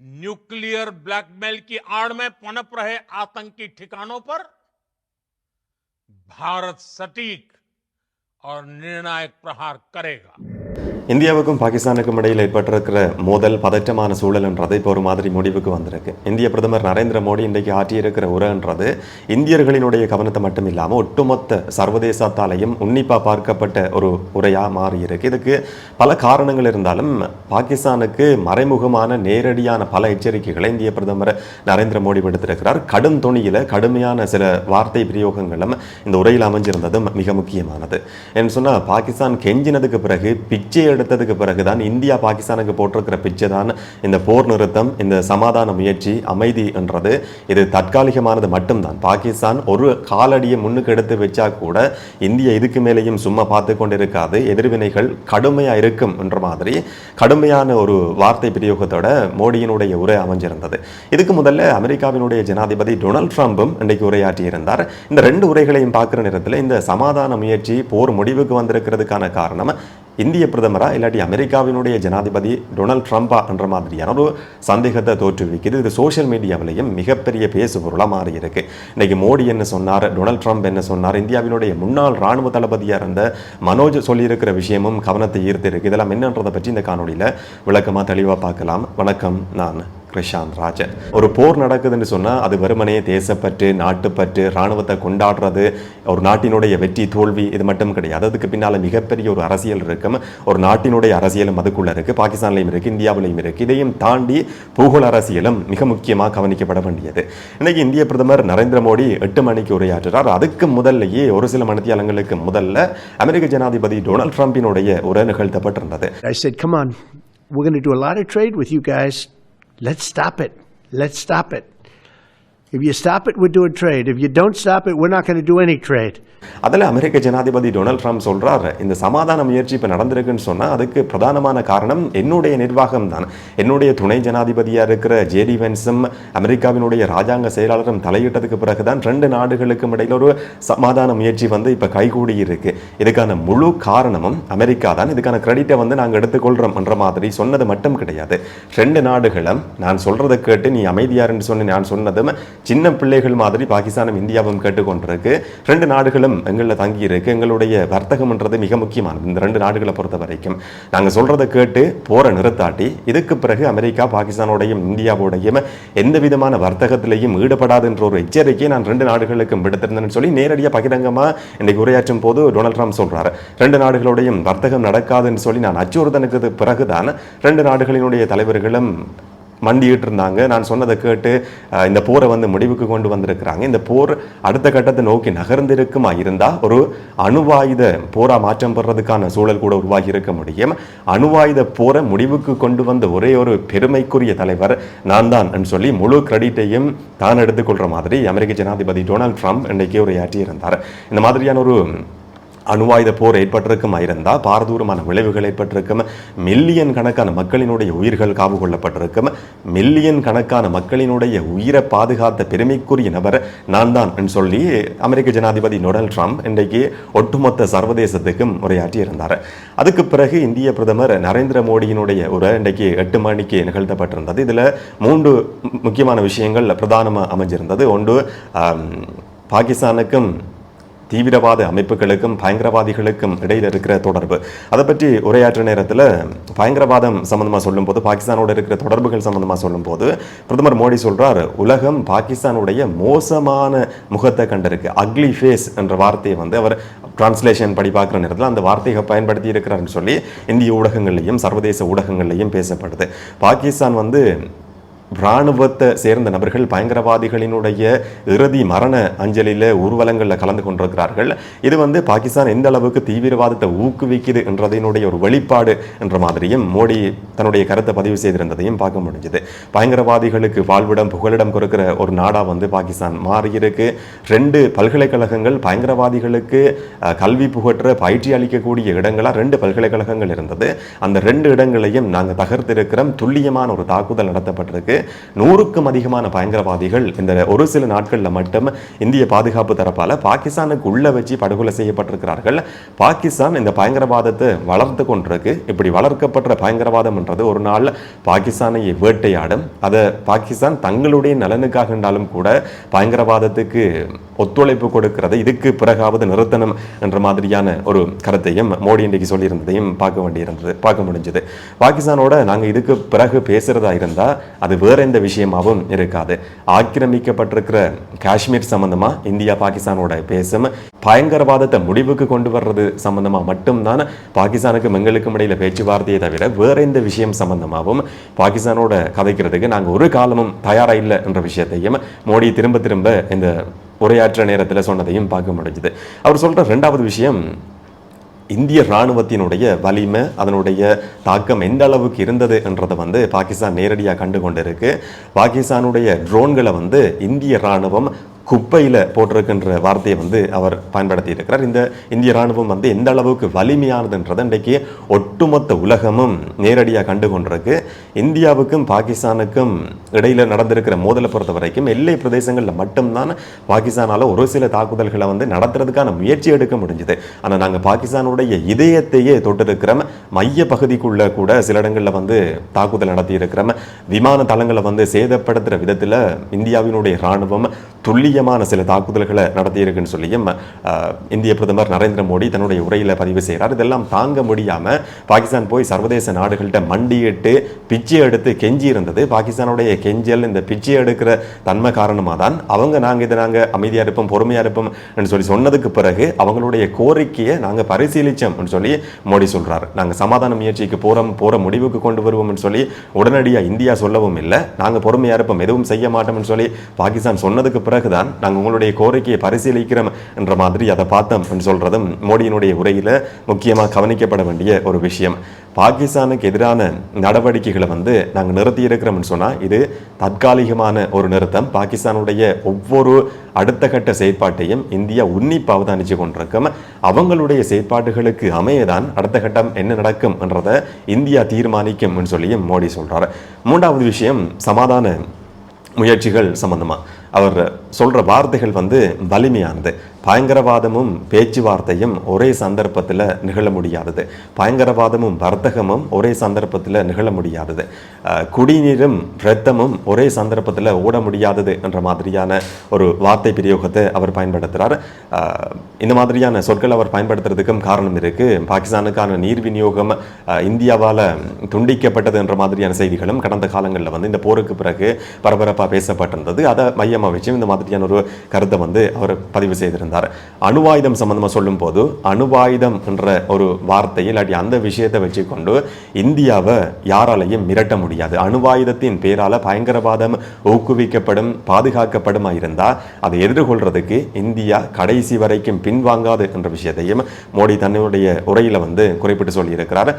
Nuclear blackmail की आड़ में पनप रहे आतंकी ठिकानों पर भारत सटीक और निर्णायक प्रहार करेगा। இந்தியாவுக்கும் பாகிஸ்தானுக்கும் இடையில் ஏற்பட்டிருக்கிற மோதல் பதற்றமான சூழல்ன்றது இப்போ ஒரு மாதிரி முடிவுக்கு வந்திருக்கு. இந்திய பிரதமர் நரேந்திர மோடி இன்றைக்கு ஆற்றியிருக்கிற உரைன்றது இந்தியர்களினுடைய கவனத்தை மட்டும் இல்லாமல் ஒட்டுமொத்த சர்வதேசத்தாலையும் உன்னிப்பாக பார்க்கப்பட்ட ஒரு உரையாக மாறியிருக்கு. இதுக்கு பல காரணங்கள் இருந்தாலும் பாகிஸ்தானுக்கு மறைமுகமான நேரடியான பல எச்சரிக்கைகளை இந்திய பிரதமர் நரேந்திர மோடி விடுத்திருக்கிறார். கடும் துணியில் கடுமையான சில வார்த்தை பிரயோகங்களும் இந்த உரையில் அமைஞ்சிருந்ததும் மிக முக்கியமானது. என்று சொன்னால் பாகிஸ்தான் கெஞ்சினதுக்கு பிறகு பிச்சை எடுத்ததுக்கு பிறகுதான் இந்தியா பாகிஸ்தானுக்கு போட்டிருக்கிற பிச்சை தான் இந்த போர் நிறுத்தம் இந்த சமாதான முயற்சி அமைதி என்றது. இது தற்காலிகமானது மட்டும்தான். பாகிஸ்தான் ஒரு காலடியை முன்னுக்கு எடுத்து வச்சா கூட இந்தியா இதுக்கு மேலேயும் சும்மா பார்த்து கொண்டிருக்காது. எதிர்வினைகள் கடுமையாக இருக்கும் என்ற மாதிரி கடுமையான ஒரு வார்த்தை பிரயோகத்தோட மோடியினுடைய உரை அமைஞ்சிருந்தது. இதுக்கு முதல்ல அமெரிக்காவினுடைய ஜனாதிபதி டொனால்ட் ட்ரம்ப்பும் இன்றைக்கு உரையாற்றியிருந்தார். இந்த ரெண்டு உரைகளையும் பார்க்குற நேரத்தில் இந்த சமாதான முயற்சி போர் முடிவுக்கு வந்திருக்கிறதுக்கான காரணம் இந்திய பிரதமரா இல்லாட்டி அமெரிக்காவினுடைய ஜனாதிபதி டொனால்ட் ட்ரம்பா என்ற மாதிரியான ஒரு சந்தேகத்தை தோற்றுவிக்குது இது சோஷியல் மீடியாவிலையும் மிகப்பெரிய பேசுபொருளாக மாறி இருக்கு இன்னைக்கு மோடி என்ன சொன்னார் டொனால்ட் ட்ரம்ப் என்ன சொன்னார் இந்தியாவினுடைய முன்னாள் ராணுவ தளபதியாக இருந்த மனோஜ் சொல்லியிருக்கிற விஷயமும் கவனத்தை ஈர்த்து இருக்கு இதெல்லாம் என்னன்றதை பற்றி இந்த காணொலியில் விளக்கமாக தெளிவாக பார்க்கலாம். வணக்கம் நான் கிருஷாந்த் ராஜன். ஒரு போர் நடக்குதுன்னு சொன்னால் அது வெறுமனே தேசப்பற்று நாட்டுப்பற்று இராணுவத்தை கொண்டாடுறது ஒரு நாட்டினுடைய வெற்றி தோல்வி இது மட்டும் கிடையாது. அதுக்கு பின்னால் மிகப்பெரிய ஒரு அரசியல் இருக்கும். ஒரு நாட்டினுடைய அரசியலும் அதுக்குள்ளே இருக்கு. பாகிஸ்தான்லையும் இருக்கு இந்தியாவிலையும் இருக்கு. இதையும் தாண்டி பூகோள அரசியலும் மிக முக்கியமாக கவனிக்கப்பட வேண்டியது. இன்றைக்கி இந்திய பிரதமர் நரேந்திர மோடி எட்டு மணிக்கு உரையாற்றுறார். அதுக்கு முதல்லையே ஒரு சில மணித்தியாலங்களுக்கு முதல்ல அமெரிக்க ஜனாதிபதி டொனால்ட் ட்ரம்பினுடைய உரை நிகழ்த்தப்பட்டிருந்தது. I said, come on, we're going to do a lot of trade with you guys. Let's stop it. Let's stop it. If you stop it, we're doing trade. If you don't stop it, we're not going to do any trade. அதில் அமெரிக்க ஜனாதிபதி Donald Trump சொல்கிறார் இந்த சமாதான முயற்சி இப்போ நடந்திருக்குன்னு சொன்னால் அதுக்கு பிரதானமான காரணம் என்னுடைய நிர்வாகம் தான். என்னுடைய துணை ஜனாதிபதியாக இருக்கிற ஜேடி வென்ஸும் அமெரிக்காவினுடைய ராஜாங்க செயலாளரும் தலையிட்டதுக்கு பிறகு தான் ரெண்டு நாடுகளுக்கும் இடையில் ஒரு சமாதான முயற்சி வந்து இப்போ கைகூடி இருக்கு. இதுக்கான முழு காரணமும் அமெரிக்கா தான். இதுக்கான கிரெடிட்டை வந்து நாங்கள் எடுத்துக்கொள்கிறோம் என்ற மாதிரி சொன்னது மட்டும் கிடையாது. ரெண்டு நாடுகளும் நான் சொல்கிறத கேட்டு நீ அமைதியாருன்னு சொன்ன நான் சொன்னதும் சின்ன பிள்ளைகள் மாதிரி பாகிஸ்தானும் இந்தியாவும் கேட்டுக்கொண்டிருக்கு. ரெண்டு நாடுகளும் எங்களில் தங்கி இருக்கு எங்களுடைய வர்த்தகம்ன்றது மிக முக்கியமானது. இந்த ரெண்டு நாடுகளை பொறுத்த வரைக்கும் நாங்கள் சொல்கிறத கேட்டு போரை நிறுத்தாட்டி இதுக்கு பிறகு அமெரிக்கா பாகிஸ்தானோடையும் இந்தியாவோடையும் எந்த விதமான வர்த்தகத்திலையும் ஈடுபடாதுன்ற ஒரு எச்சரிக்கையை நான் ரெண்டு நாடுகளுக்கும் விடுத்திருந்தேன்னு சொல்லி நேரடியாக பகிரங்கமாக இன்றைக்கு உரையாற்றும் போது டொனால்ட் ட்ரம்ப் சொல்கிறார் ரெண்டு நாடுகளோடையும் வர்த்தகம் நடக்காதுன்னு சொல்லி நான் அச்சுறுத்தனுக்கு பிறகுதான் ரெண்டு நாடுகளினுடைய தலைவர்களும் மண்டிட்டு இருந்தாங்க நான் சொன்னதை கேட்டு இந்த போரை வந்து முடிவுக்கு கொண்டு வந்திருக்கிறாங்க. இந்த போர் அடுத்த கட்டத்தை நோக்கி நகர்ந்திருக்குமா இருந்தால் ஒரு அணுவாயுத போரா மாற்றம் பெறதுக்கான சூழல் கூட உருவாகி இருக்க முடியும். அணுவாயுத போரை முடிவுக்கு கொண்டு வந்த ஒரே ஒரு பெருமைக்குரிய தலைவர் நான் தான் சொல்லி முழு கிரெடிட்டையும் தான் எடுத்துக்கொள்கிற மாதிரி அமெரிக்க ஜனாதிபதி டொனால்ட் ட்ரம்ப் இன்றைக்கு உரையாற்றி இருந்தார் இந்த மாதிரியான ஒரு அணுவாயுத போர் ஏற்பட்டிருக்கும் ஐரந்தா பாரதூரமான விளைவுகள் ஏற்பட்டிருக்கும் மில்லியன் கணக்கான மக்களினுடைய உயிர்கள் காவு கொள்ளப்பட்டிருக்கும் மில்லியன் கணக்கான மக்களினுடைய உயிரை பாதுகாத்த பெருமைக்குரிய நபர் நான் தான் என்று சொல்லி அமெரிக்க ஜனாதிபதி டொனால்ட் ட்ரம்ப் இன்றைக்கு ஒட்டுமொத்த சர்வதேசத்துக்கும் உரையாற்றி இருந்தார் அதுக்கு பிறகு இந்திய பிரதமர் நரேந்திர மோடியினுடைய உரை இன்றைக்கு எட்டு மணிக்கு நிகழ்த்தப்பட்டிருந்தது. இதில் மூன்று முக்கியமான விஷயங்கள் பிரதானமாக அமைஞ்சிருந்தது. ஒன்று பாகிஸ்தானுக்கும் தீவிரவாத அமைப்புகளுக்கும் பயங்கரவாதிகளுக்கும் இடையில் இருக்கிற தொடர்பு. அதை பற்றி உரையாற்ற நேரத்தில் பயங்கரவாதம் சம்பந்தமாக சொல்லும்போது பாகிஸ்தானோட இருக்கிற தொடர்புகள் சம்பந்தமாக சொல்லும்போது பிரதமர் மோடி சொல்கிறார் உலகம் பாகிஸ்தானுடைய மோசமான முகத்தை கண்டிருக்கு. அக்லி ஃபேஸ் என்ற வார்த்தையை வந்து அவர் டிரான்ஸ்லேஷன் படி பார்க்குற நேரத்தில் அந்த வார்த்தையை பயன்படுத்தி இருக்கிறாருன்னு சொல்லி இந்திய ஊடகங்கள்லையும் சர்வதேச ஊடகங்கள்லையும் பேசப்படுது. பாகிஸ்தான் வந்து இராணுவத்தை சேர்ந்த நபர்கள் பயங்கரவாதிகளினுடைய இறுதி மரண அஞ்சலியில் ஊர்வலங்களில் கலந்து கொண்டிருக்கிறார்கள். இது வந்து பாகிஸ்தான் எந்த அளவுக்கு தீவிரவாதத்தை ஊக்குவிக்குது என்றதனுடைய ஒரு வெளிப்பாடு என்ற மாதிரியும் மோடி தன்னுடைய கருத்தை பதிவு செய்திருந்ததையும் பார்க்க முடிஞ்சது. பயங்கரவாதிகளுக்கு வாழ்விடம் புகலிடம் கொடுக்கிற ஒரு நாடாக வந்து பாகிஸ்தான் மாறியிருக்கு. ரெண்டு பல்கலைக்கழகங்கள் பயங்கரவாதிகளுக்கு கல்வி புகற்ற பயிற்சி அளிக்கக்கூடிய இடங்களாக ரெண்டு பல்கலைக்கழகங்கள் இருந்தது. அந்த ரெண்டு இடங்களையும் நாங்கள் தகர்த்திருக்கிறோம். துல்லியமான ஒரு தாக்குதல் நடத்தப்பட்டிருக்கு. நூறுக்கும் அதிகமான பயங்கரவாதிகள் இந்த ஒரு சில நாட்களில் மட்டும் இந்திய பாதுகாப்பு தரப்பால் பாகிஸ்தானுக்கு உள்ள வச்சு படுகொலை செய்யப்பட்டிருக்கிறார்கள். பாகிஸ்தான் இந்த பயங்கரவாதத்தை வளர்த்து கொண்டிருக்கு. இப்படி வளர்க்கப்பட்ட பயங்கரவாதம்ன்றது ஒரு நாள் பாகிஸ்தானை வேட்டையாடும். அதை பாகிஸ்தான் தங்களுடைய நலனுக்காக இருந்தாலும் கூட பயங்கரவாதத்துக்கு ஒத்துழைப்பு கொடுக்கிறது இதுக்கு பிறகாவது நிறுத்தணும் என்ற மாதிரியான ஒரு கருத்தையும் மோடி இன்றைக்கு சொல்லியிருந்ததையும் பார்க்க வேண்டியிருந்தது பார்க்க முடிஞ்சது. பாகிஸ்தானோட நாங்கள் இதுக்கு பிறகு பேசுகிறதா இருந்தால் அது வேற எந்த விஷயமாவும் இருக்காது. ஆக்கிரமிக்கப்பட்டிருக்கிற காஷ்மீர் சம்மந்தமாக இந்தியா பாகிஸ்தானோட பேசும் பயங்கரவாதத்தை முடிவுக்கு கொண்டு வர்றது சம்மந்தமாக மட்டும்தான் பாகிஸ்தானுக்கும் எங்களுக்கும் இடையில பேச்சுவார்த்தையை தவிர வேற எந்த விஷயம் சம்பந்தமாகவும் பாகிஸ்தானோட கதைக்கிறதுக்கு நாங்கள் ஒரு காலமும் தயாராக இல்லை என்ற விஷயத்தையும் மோடி திரும்ப திரும்ப இந்த உரையாற்ற நேரத்தில் சொன்னதையும் பார்க்க முடிஞ்சுது. அவர் சொல்கிற ரெண்டாவது விஷயம் இந்திய இராணுவத்தினுடைய வலிமை அதனுடைய தாக்கம் எந்த அளவுக்கு இருந்தது என்றதை வந்து பாகிஸ்தான் நேரடியாக கண்டு கொண்டிருக்கு பாகிஸ்தானுடைய ட்ரோன்களை வந்து இந்திய இராணுவம் குப்பையில் போட்டிருக்கின்ற வார்த்தையை வந்து அவர் பயன்படுத்தி இருக்கிறார் இந்த இந்திய ராணுவம் வந்து எந்த அளவுக்கு வலிமையானதுன்றதை இன்றைக்கு ஒட்டுமொத்த உலகமும் நேரடியாக கண்டு கொண்டிருக்கு. இந்தியாவுக்கும் பாகிஸ்தானுக்கும் இடையில் நடந்திருக்கிற மோதலை பொறுத்த வரைக்கும் எல்லை பிரதேசங்களில் மட்டும்தான் பாகிஸ்தானால ஒரு சில தாக்குதல்களை வந்து நடத்துறதுக்கான முயற்சி எடுக்க முடிஞ்சது. ஆனால் நாங்கள் பாகிஸ்தானுடைய இதயத்தையே தொட்டிருக்கிறோம். மைய பகுதிக்குள்ள கூட சில இடங்களில் வந்து தாக்குதல் நடத்தி இருக்கிறோம் விமான தளங்களை வந்து சேதப்படுத்துகிற விதத்தில் இந்தியாவினுடைய இராணுவம் முக்கியமான சில தாக்குதல்களை நடத்தியிருக்குன்னு சொல்லியும் இந்திய பிரதமர் நரேந்திர மோடி தன்னுடைய உரையில் பதிவு செய்கிறார் இதெல்லாம் தாங்க முடியாமல் பாகிஸ்தான் போய் சர்வதேச நாடுகள்கிட்ட மண்டியிட்டு பிச்சை எடுத்து கெஞ்சி இருந்தது. பாகிஸ்தானுடைய கெஞ்சல் இந்த பிச்சை எடுக்கிற தன்மை காரணமாக தான் அவங்க நாங்கள் இதை நாங்கள் அமைதியாக இருப்போம் பொறுமையாக இருப்போம் சொல்லி சொன்னதுக்கு பிறகு அவங்களுடைய கோரிக்கையை நாங்கள் பரிசீலித்தோம் சொல்லி மோடி சொல்கிறார் நாங்கள் சமாதான முயற்சிக்கு போகிறோம் போகிற முடிவுக்கு கொண்டு வருவோம்னு சொல்லி உடனடியாக இந்தியா சொல்லவும் இல்லை. நாங்கள் பொறுமையாக இருப்போம் எதுவும் செய்ய மாட்டோம்னு சொல்லி பாகிஸ்தான் சொன்னதுக்கு பிறகு தான் நாங்கள் உங்களுடைய கோரிக்கையை பரிசீலிக்கிறோம் என்ற மாதிரி அதை பார்த்தோம் என்று சொல்கிறதும் மோடியினுடைய உரையில் முக்கியமாக கவனிக்கப்பட வேண்டிய ஒரு விஷயம். பாகிஸ்தானுக்கு எதிரான நடவடிக்கைகளை வந்து நாங்கள் நிறுத்தி இருக்கிறோம்னு சொன்னால் இது தற்காலிகமான ஒரு நிறுத்தம். பாகிஸ்தானுடைய ஒவ்வொரு அடுத்த கட்ட செயற்பாட்டையும் இந்தியா உன்னிப்பாக அவதானிச்சு கொண்டிருக்கும். அவங்களுடைய செயற்பாடுகளுக்கு அமையதான் அடுத்த கட்டம் என்ன நடக்கும் என்றதை இந்தியா தீர்மானிக்கும் சொல்லியும் மோடி சொல்றாரு. மூன்றாவது விஷயம் சமாதான முயற்சிகள் சம்பந்தமாக அவர் சொல்கிற வார்த்தைகள் வந்து வலிமையானது. பயங்கரவாதமும் பேச்சுவார்த்தையும் ஒரே சந்தர்ப்பத்தில் நிகழ முடியாதது. பயங்கரவாதமும் வர்த்தகமும் ஒரே சந்தர்ப்பத்தில் நிகழ முடியாதது. குடிநீரும் இரத்தமும் ஒரே சந்தர்ப்பத்தில் ஓட முடியாதது என்ற மாதிரியான ஒரு வார்த்தை பிரயோகத்தை அவர் பயன்படுத்துகிறார் இந்த மாதிரியான சொற்கள் அவர் பயன்படுத்துறதுக்கும் காரணம் இருக்கு. பாகிஸ்தானுக்கான நீர் விநியோகம் இந்தியாவால் துண்டிக்கப்பட்டது என்ற மாதிரியான செய்திகளும் கடந்த காலங்களில் வந்து இந்த போருக்கு பிறகு பரபரப்பாக பேசப்பட்டிருந்தது. அதை மையம் வச்சு இந்த மாதிரியான ஒரு கருத்தை வந்து அவர் பதிவு செய்திருந்தார். அணுவாயுதம் சம்பந்தமாக சொல்லும்போது அணுவாயுதம் என்ற ஒரு வார்த்தை இல்லாட்டி அந்த விஷயத்தை வச்சுக்கொண்டு இந்தியாவை யாராலையும் மிரட்ட முடியாது. அணுவாயுதத்தின் பேரால பயங்கரவாதம் ஊக்குவிக்கப்படும் பாதுகாக்கப்படுமா இருந்தால் அதை எதிர்கொள்றதுக்கு இந்தியா கடைசி வரைக்கும் பின்வாங்காது என்ற விஷயத்தையும் மோடி தன்னுடைய உரையில் வந்து குறிப்பிட்டு சொல்லியிருக்கிறார்.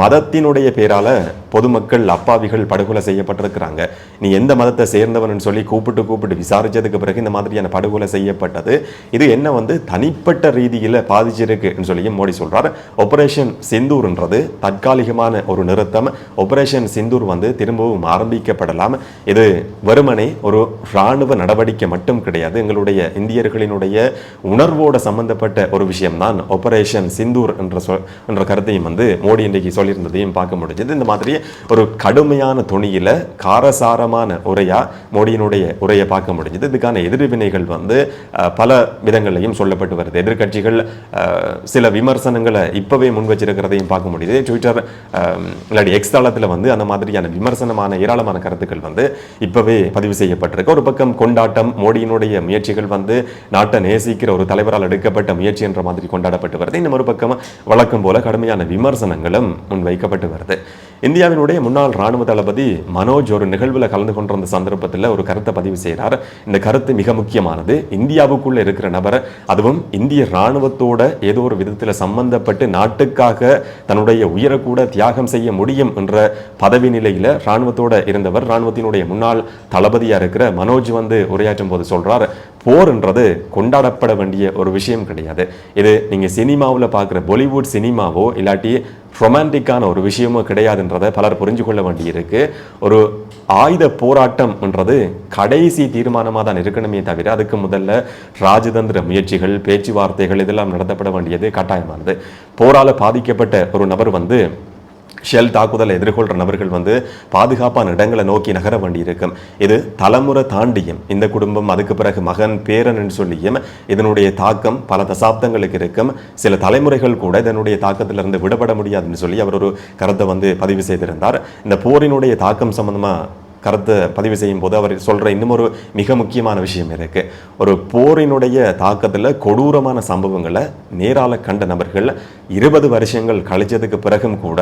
மதத்தினுடைய பேரால பொதுமக்கள் அப்பாவிகள் படுகொலை செய்யப்பட்டிருக்கிறாங்க. நீ எந்த மதத்தை சேர்ந்தவன் சொல்லி கூ கூப்பிட்டு கூப்பிட்டு விசாரித்ததுக்கு பிறகு இந்த மாதிரியான படுகொலை செய்யப்பட்டது. இது என்ன வந்து தனிப்பட்ட ரீதியில் பாதிச்சிருக்குன்னு சொல்லியும் மோடி சொல்கிறார் ஆப்ரேஷன் சிந்தூர்ன்றது தற்காலிகமான ஒரு நிறுத்தம். ஆப்ரேஷன் சிந்தூர் வந்து திரும்பவும் ஆரம்பிக்கப்படலாம். இது வெறுமனே ஒரு இராணுவ நடவடிக்கை மட்டும் கிடையாது. எங்களுடைய இந்தியர்களினுடைய உணர்வோட சம்பந்தப்பட்ட ஒரு விஷயம்தான் ஆபரேஷன் சிந்தூர் என்ற சொ என்ற கருத்தையும் வந்து மோடி இன்றைக்கு சொல்லியிருந்ததையும் பார்க்க முடிஞ்சது. இந்த மாதிரி ஒரு கடுமையான துணியில் காரசாரமான உரையாக மோடியினுடைய உரையை பார்க்க முடிஞ்சது. இதுக்கான எதிர்வினைகள் வந்து பல விதங்களையும் சொல்லப்பட்டு வருது. எதிர்கட்சிகள் சில விமர்சனங்களை இப்போவே முன் வச்சிருக்கிறதையும் பார்க்க முடியுது. ட்விட்டர் அஹ், இல்லாட்டி எக்ஸ் தளத்தில் வந்து அந்த மாதிரியான விமர்சனமான ஏராளமான கருத்துக்கள் வந்து இப்போவே பதிவு செய்யப்பட்டிருக்கு. ஒரு பக்கம் கொண்டாட்டம் மோடியினுடைய முயற்சிகள் வந்து நாட்டை நேசிக்கிற ஒரு தலைவரால் எடுக்கப்பட்ட முயற்சி என்ற மாதிரி கொண்டாடப்பட்டு வருது. இன்னும் ஒரு பக்கம் வழக்கம் போல கடுமையான விமர்சனங்களும் முன்வைக்கப்பட்டு வருது. இந்தியாவினுடைய முன்னாள் ராணுவ தளபதி மனோஜ் ஒரு நிகழ்வில் கலந்து கொண்டிருந்த சந்தர்ப்பத்தில் ஒரு கருத்தை பதிவு செய்கிறார். இந்த கருத்து மிக முக்கியமானது. இந்தியாவுக்குள்ள இருக்கிற நபர் அதுவும் இந்திய ராணுவத்தோட ஏதோ ஒரு விதத்தில் சம்பந்தப்பட்டு நாட்டுக்காக தன்னுடைய உயிரை கூட தியாகம் செய்ய முடியும் என்ற பதவி நிலையில ராணுவத்தோட இருந்தவர் ராணுவத்தினுடைய முன்னாள் தளபதியாக இருக்கிற மனோஜ் வந்து உரையாற்றும் போது சொல்றார் போர்ன்றது கொண்டாடப்பட வேண்டிய ஒரு விஷயம் கிடையாது. இது நீங்க சினிமாவில் பார்க்குற பாலிவுட் சினிமாவோ இல்லாட்டி ரொமான்டிக்கான ஒரு விஷயமும் கிடையாதுன்றதை பலர் புரிஞ்சு கொள்ள வேண்டியிருக்கு. ஒரு ஆயுத போராட்டம்ன்றது கடைசி தீர்மானமாக தான் இருக்கணுமே தவிர அதுக்கு முதல்ல ராஜதந்திர முயற்சிகள் பேச்சுவார்த்தைகள் இதெல்லாம் நடத்தப்பட வேண்டியது கட்டாயமானது. போரால் பாதிக்கப்பட்ட ஒரு நபர் வந்து ஷெல் தாக்குதலை எதிர்கொள்கிற நபர்கள் வந்து பாதுகாப்பான இடங்களை நோக்கி நகர வேண்டியிருக்கும். இது தலைமுறை தாண்டியும் இந்த குடும்பம் அதுக்கு பிறகு மகன் பேரன் சொல்லியும் இதனுடைய தாக்கம் பல தசாப்தங்களுக்கு இருக்கும். சில தலைமுறைகள் கூட இதனுடைய தாக்கத்திலிருந்து விடுபட முடியாதுன்னு சொல்லி அவர் ஒரு கருத்தை வந்து பதிவு செய்திருந்தார். இந்த போரினுடைய தாக்கம் சம்பந்தமாக கருத்தை பதிவு செய்யும் போது அவர் சொல்கிற இன்னும் ஒரு மிக முக்கியமான விஷயம் இருக்குது ஒரு போரினுடைய தாக்கத்தில் கொடூரமான சம்பவங்களை நேரால கண்ட நபர்கள் இருபது வருஷங்கள் கழிச்சதுக்கு பிறகும் கூட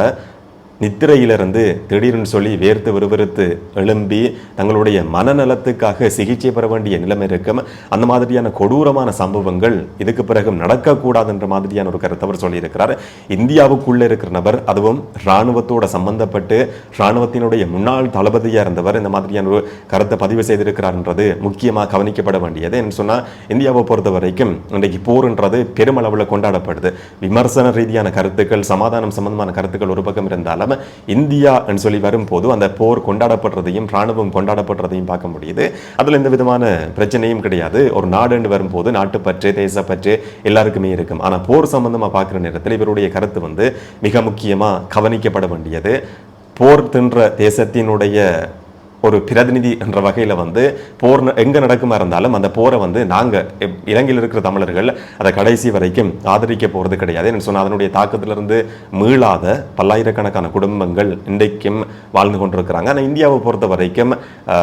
நித்திரையிலிருந்து திடீர்னு சொல்லி வேர்த்து விறுவிறுத்து எழும்பி தங்களுடைய மனநலத்துக்காக சிகிச்சை பெற வேண்டிய நிலைமை இருக்கும். அந்த மாதிரியான கொடூரமான சம்பவங்கள் இதுக்கு பிறகு நடக்கக்கூடாதுன்ற மாதிரியான ஒரு கருத்தை அவர் சொல்லியிருக்கிறார். இந்தியாவுக்குள்ளே இருக்கிற நபர் அதுவும் இராணுவத்தோட சம்பந்தப்பட்டு இராணுவத்தினுடைய முன்னாள் தளபதியாக இருந்தவர் இந்த மாதிரியான ஒரு கருத்தை பதிவு செய்திருக்கிறார்ன்றது முக்கியமாக கவனிக்கப்பட வேண்டியது. என்ன சொன்னால் இந்தியாவை பொறுத்த வரைக்கும் இன்றைக்கு போர்ன்றது பெருமளவில் கொண்டாடப்படுது. விமர்சன ரீதியான கருத்துக்கள் சமாதானம் சம்பந்தமான கருத்துக்கள் ஒரு பக்கம் இருந்தாலும் இந்தியா என்று சொல்லி வரும்போது அந்த போர் கொண்டாடப்படுறதையும் இராணுவம் கொண்டாடப்படுறதையும் பார்க்க முடியுது. அதுல எந்த விதமான பிரச்சனையும் கிடையாது. ஒரு நாடுன்னு வரும்போது நாட்டு பற்று தேசப்பற்று எல்லாருக்குமே இருக்கும். ஆனால் போர் சம்பந்தமா பார்க்குற நேரத்தில் இவருடைய கருத்து வந்து மிக முக்கியமாக கவனிக்கப்பட வேண்டியது. போர் தின்ற தேசத்தினுடைய ஒரு பிரதிநிதி என்ற வகையில் வந்து போர் எங்கே நடக்குமா இருந்தாலும் அந்த போரை வந்து நாங்கள் இப்- இலங்கையில் இருக்கிற தமிழர்கள் அதை கடைசி வரைக்கும் ஆதரிக்க போகிறது கிடையாது. என்ன சொன்னால் அதனுடைய தாக்கத்திலிருந்து மீளாத பல்லாயிரக்கணக்கான குடும்பங்கள் இன்றைக்கும் வாழ்ந்து கொண்டிருக்கிறாங்க. ஆனால் இந்தியாவை பொறுத்த வரைக்கும்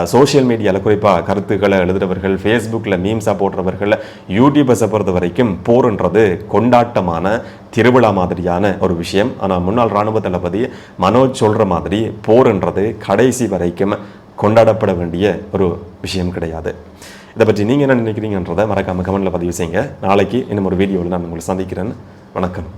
சோஷியல் மீடியாவில் குறிப்பாக கருத்துக்களை எழுதுறவர்கள் ஃபேஸ்புக்கில் மீம்ஸாக போடுறவர்கள் யூடியூபர்ஸை பொறுத்த வரைக்கும் போர்ன்றது கொண்டாட்டமான திருவிழா மாதிரியான ஒரு விஷயம். ஆனால் முன்னாள் ராணுவ தளபதி மனோஜ் சொல்கிற மாதிரி போர்ன்றது கடைசி வரைக்கும் கொண்டாடப்பட வேண்டிய ஒரு விஷயம் கிடையாது. இதை பற்றி நீங்கள் என்ன நினைக்கிறீங்கன்றதை மறக்காமல் கமெண்டில் பதிவு செய்யுங்க. நாளைக்கு இன்னும் ஒரு வீடியோவில் நான் உங்களை சந்திக்கிறேன். வணக்கம்.